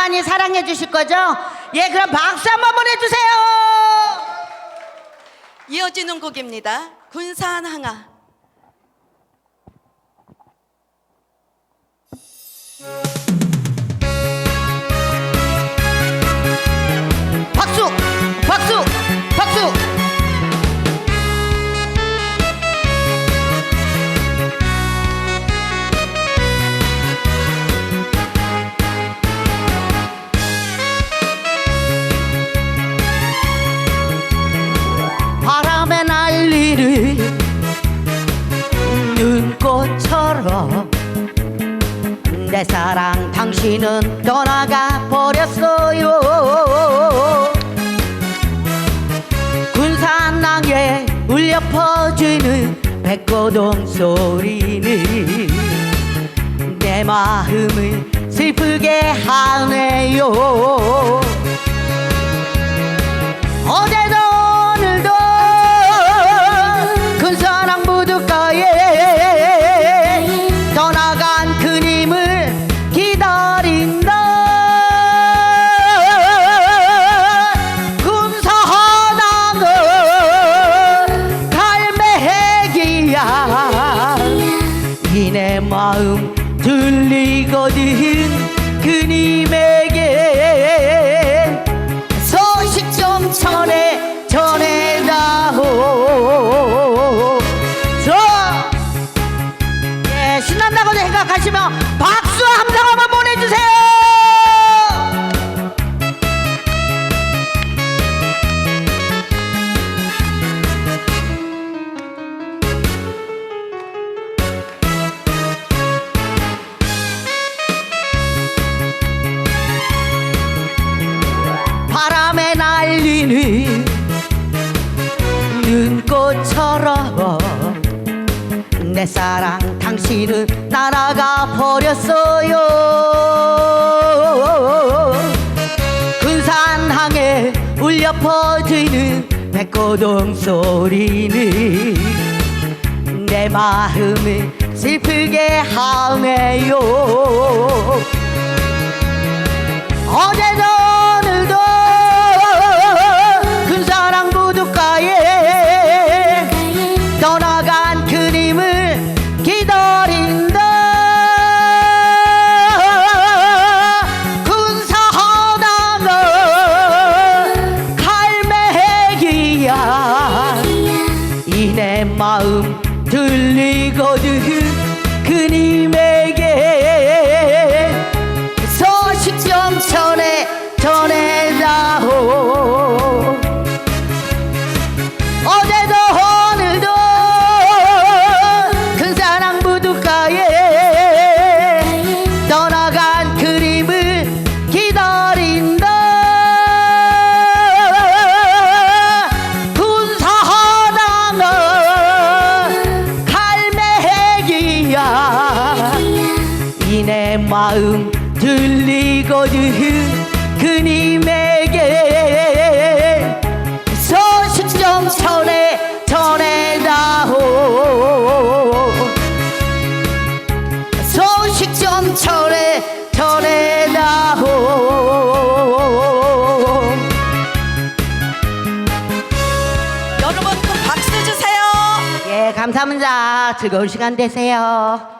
많이 사랑해 주실 거죠? 예, 그럼 박수 한번 보내주세요. 이어지는 곡입니다. 군산 항아. 박수, 박수, 내 사랑 당신은 떠나가 버렸어요. 군산항에 울려 퍼지는 백고동 소리는 내 마음을 슬프게 하네요 그님에 눈꽃처럼 내 사랑 당신은 날아가 버렸어요. 군산항에 울려 퍼지는 백고동 소리는 내 마음을 슬프게 하네요 마음 들리거든 이내 마음 들리거든 그님에게. 소식 좀 전해 전해다오. 소식 좀 전해 전해다오. 여러분 큰 박수 주세요. 예 감사합니다. 즐거운 시간 되세요